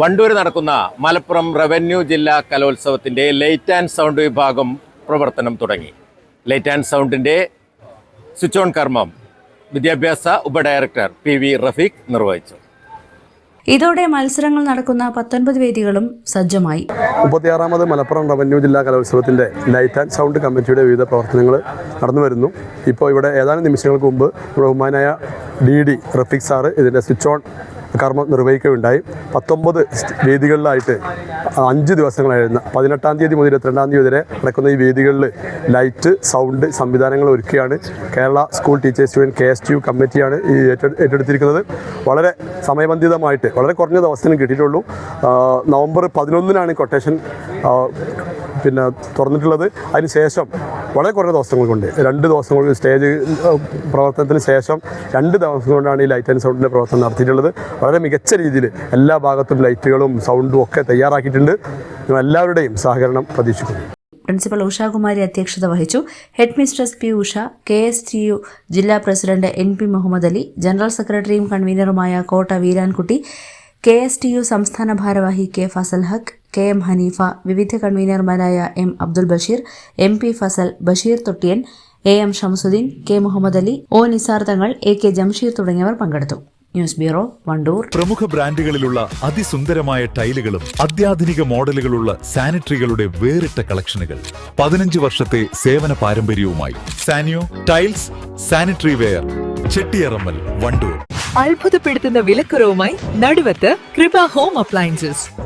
വണ്ടൂർ നടക്കുന്ന മലപ്പുറം റവന്യൂ ജില്ലാ കലോത്സവത്തിന്റെ light and sound വിഭാഗം പ്രവർത്തനം തുടങ്ങി. ലൈറ്റ് ആൻഡ് സൗണ്ടിന്റെ സ്വിച്ച് ഓൺ കർമ്മം വിദ്യാഭ്യാസ ഉപഡയറക്ടർ പി വി റഫീഖ് നിർവഹിച്ചു. ഇതോടെ മത്സരങ്ങൾ നടക്കുന്ന പത്തൊൻപത് വേദികളും സജ്ജമായി. മുപ്പത്തിയാറാമത് മലപ്പുറം റവന്യൂ ജില്ലാ കലോത്സവത്തിന്റെ ലൈറ്റ് ആൻഡ് സൗണ്ട് കമ്മിറ്റിയുടെ വിവിധ പ്രവർത്തനങ്ങൾ നടന്നു വരുന്നു. ഇപ്പോൾ ഇവിടെ ഏതാനും നിമിഷങ്ങൾക്ക് മുമ്പ് നമ്മുടെ ബഹുമാനായ ഡി ഡി റഫീഖ് സാറ് ഇതിന്റെ സ്വിച്ച് ഓൺ കർമ്മം നിർവഹിക്കുകയുണ്ടായി. പത്തൊമ്പത് വേദികളിലായിട്ട് അഞ്ച് ദിവസങ്ങളായിരുന്നു. പതിനെട്ടാം തീയതി മുതൽ ഇരുപത്തിരണ്ടാം തീയതി വരെ നടക്കുന്ന ഈ വേദികളിൽ ലൈറ്റ് സൗണ്ട് സംവിധാനങ്ങൾ ഒരുക്കിയാണ് Kerala school teachers union K S T കമ്മിറ്റിയാണ് ഈ ഏറ്റെ- ഏറ്റെടുത്തിരിക്കുന്നത്. വളരെ സമയബന്ധിതമായിട്ട് വളരെ കുറഞ്ഞ ദിവസത്തിന് കിട്ടിയിട്ടുള്ളൂ. നവംബർ പതിനൊന്നിനാണ് കൊട്ടേഷൻ പിന്നെ തുറന്നിട്ടുള്ളത്. അതിന് ശേഷം വളരെ കുറേ ദിവസങ്ങൾ കൊണ്ട് രണ്ട് ദിവസം കൊണ്ട് സ്റ്റേജ് പ്രവർത്തനത്തിന് ശേഷം രണ്ട് ദിവസം കൊണ്ടാണ് ഈ ലൈറ്റ് ആൻഡ് സൗണ്ടിന്റെ പ്രവർത്തനം നടത്തിയിട്ടുള്ളത്. വളരെ മികച്ച രീതിയിൽ എല്ലാ ഭാഗത്തും ലൈറ്റുകളും സൗണ്ടും ഒക്കെ തയ്യാറാക്കിയിട്ടുണ്ട്. എല്ലാവരുടെയും സഹകരണം പ്രതീക്ഷിക്കുന്നു. പ്രിൻസിപ്പൽ ഉഷാകുമാരി അധ്യക്ഷത വഹിച്ചു. Headmistress P Usha K S T U ജില്ലാ president N P Muhammad Ali general സെക്രട്ടറിയും കൺവീനറുമായ Kotta Veerankutty K S T U സംസ്ഥാന ഭാരവാഹി K Fazal Haq K M Haneefa വിവിധ കൺവീനർമാരായ M Abdul Basheer M P Fazal Basheer Thottiyan A M Shamsuddeen K Muhammad Ali O Nisar Thangal A K Jamsheer തുടങ്ങിയവർ പങ്കെടുത്തു. News bureau Wandoor. പ്രമുഖ ബ്രാൻഡുകളിലുള്ള അതിസുന്ദരമായ ടൈലുകളും അത്യാധുനിക മോഡലുകളുള്ള സാനിറ്ററികളുടെ വേറിട്ട കളക്ഷനുകൾ. പതിനഞ്ച് വർഷത്തെ സേവന പാരമ്പര്യവുമായി Sanyo tiles sanitary ware Chettiyarammal Wandoor. അത്ഭുതപ്പെടുത്തുന്ന വിലക്കുറവുമായി നടുവത്ത് കൃപ ഹോം അപ്ലയൻസസ്.